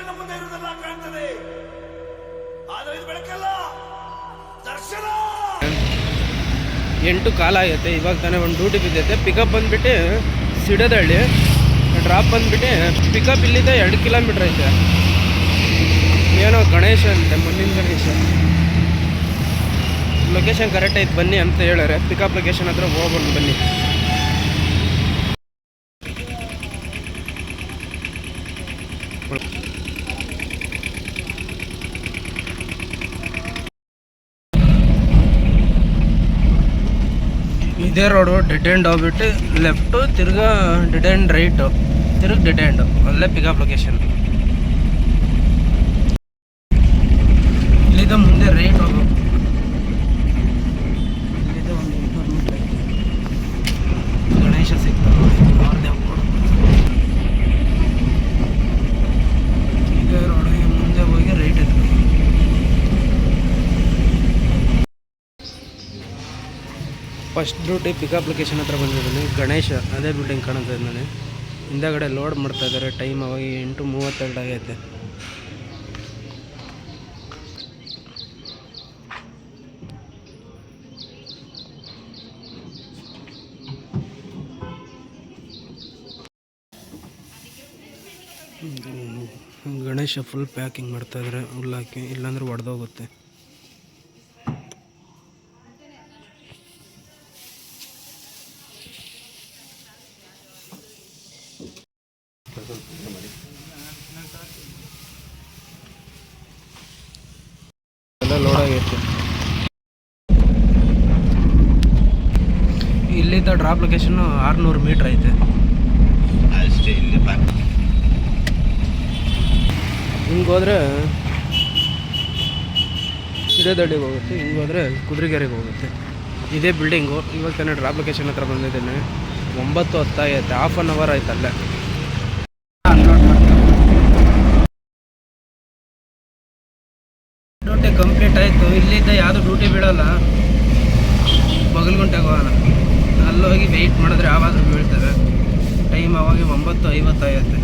ಕಣ್ಣ ಮುಂದೆ ಇರುವುದೆಲ್ಲ ಕಾಣ್ತದೆ. ಆದ್ರೆ ಇದು ಬೆಳಕಲ್ಲ, ದರ್ಶನ! ಎಂಟು ಕಾಲ ಆಗೈತೆ ಇವಾಗ ತಾನೇ ಒಂದು ಡ್ಯೂಟಿ ಬಿದ್ದೈತೆ. ಪಿಕಪ್ ಬಂದ್ಬಿಟ್ಟು ಸಿಡದಳ್ಳಿ ಡ್ರಾಪ್ ಬಂದ್ಬಿಟ್ಟು ಪಿಕಪ್ ಇಲ್ಲಿಂದ ಎರಡು ಕಿಲೋಮೀಟ್ರ್ ಐತೆ. ಏನೋ ಗಣೇಶ ಅಂತೆ ಮುಂದಿನ ಗಣೇಶ. ಲೊಕೇಶನ್ ಕರೆಕ್ಟ್ ಐತೆ, ಬನ್ನಿ ಅಂತ ಹೇಳಾರೆ ಪಿಕಪ್ ಲೊಕೇಶನ್ ಹತ್ರ ಹೋಗ್ಬಂದು ಬನ್ನಿ. ಇದೇ ರೋಡು ಡೆಡ್ ಎಂಡ್ ಹೋಗ್ಬಿಟ್ಟು ಲೆಫ್ಟು ತಿರ್ಗಾ ಡೆಡ್ ಎಂಡ್ ರೈಟು ತಿರ್ಗಿ ಡೆಡ್ ಎಂಡು ಅಲ್ಲೇ ಪಿಕಪ್ ಲೊಕೇಶನ್ ಇಲ್ಲಿಂದ ಮುಂದೆ ರೈಟ್ ಹೋಗು ಇಲ್ಲಿಂದ ಒಂದು ಎಂಟ್ನೂರು ಮೀಟ್ರ್ ಐತೆ ಗಣೇಶ ಸಿಗ್ತಾನೆ ಅವ್ರದ್ದೇ ರೋಡು ಇದೇ ರೋಡಿಗೆ ಮುಂದೆ ಹೋಗಿ ರೈಟ್ ಎತ್ಕೊಂಡು ಫಸ್ಟ್ ಡ್ಯೂಟಿ ಪಿಕಪ್ ಲೊಕೇಶನ್ ಹತ್ರ ಬಂದಿದ್ದೀನಿ. ಗಣೇಶ ಅದೇ ಬಿಲ್ಡಿಂಗ್ ಕಾಣುತ್ತೆ ನಾನು ಹಿಂದಗಡೆ ಲೋಡ್ ಮಾಡ್ತಾ ಇದ್ದಾರೆ. ಟೈಮ್ ಅವಾಗ ಎಂಟು ಮೂವತ್ತೆರಡು ಆಗೈತೆ. ಗಣೇಶ ಫುಲ್ ಪ್ಯಾಕಿಂಗ್ ಮಾಡ್ತಾ ಇದ್ದಾರೆ. ಹುಲ್ಲಾಕಿ ಇಲ್ಲಾಂದ್ರೆ ಒಡೆದೋಗುತ್ತೆ. ಇಲ್ಲಿಂದ ಡ್ರಾಪ್ ಲೊಕೇಶನ್ ಆರುನೂರು ಮೀಟ್ರ್ ಐತೆ. ಅಷ್ಟೇ ಇಲ್ಲಿ ಹಿಂಗೆ ಹೋದ್ರೆ ಹಿರೇದಡ್ಡಿಗೆ ಹೋಗುತ್ತೆ, ಹಿಂಗೆ ಹೋದರೆ ಕುದುರೆಗೆರೆಗೆ ಹೋಗುತ್ತೆ. ಇದೇ ಬಿಲ್ಡಿಂಗು ಇವಾಗ ತಾನೇ ಡ್ರಾಪ್ ಲೊಕೇಶನ್ ಹತ್ರ ಬಂದಿದ್ದೇನೆ. ಒಂಬತ್ತು ಹತ್ತಾಗೈತೆ ಹಾಫ್ ಆನ್ ಅವರ್ ಆಯ್ತು ಅಲ್ಲೇ ಡ್ಯೂಟಿ ಕಂಪ್ಲೀಟ್ ಆಯಿತು, ಇಲ್ಲಿದ್ದ ಯಾರು ಡ್ಯೂಟಿ ಬೀಳಲ್ಲ. ಬಗಲ್ಗುಂಟೆಗೆ ಹೋಗೋಣ. ಅಲ್ಲೋಗಿ ವೆಯ್ಟ್ ಮಾಡಿದ್ರೆ ಯಾವಾಗಲೂ ಬೀಳ್ತವೆ. ಟೈಮ್ ಅವಾಗ ಒಂಬತ್ತು ಐವತ್ತಾಗೈತೆ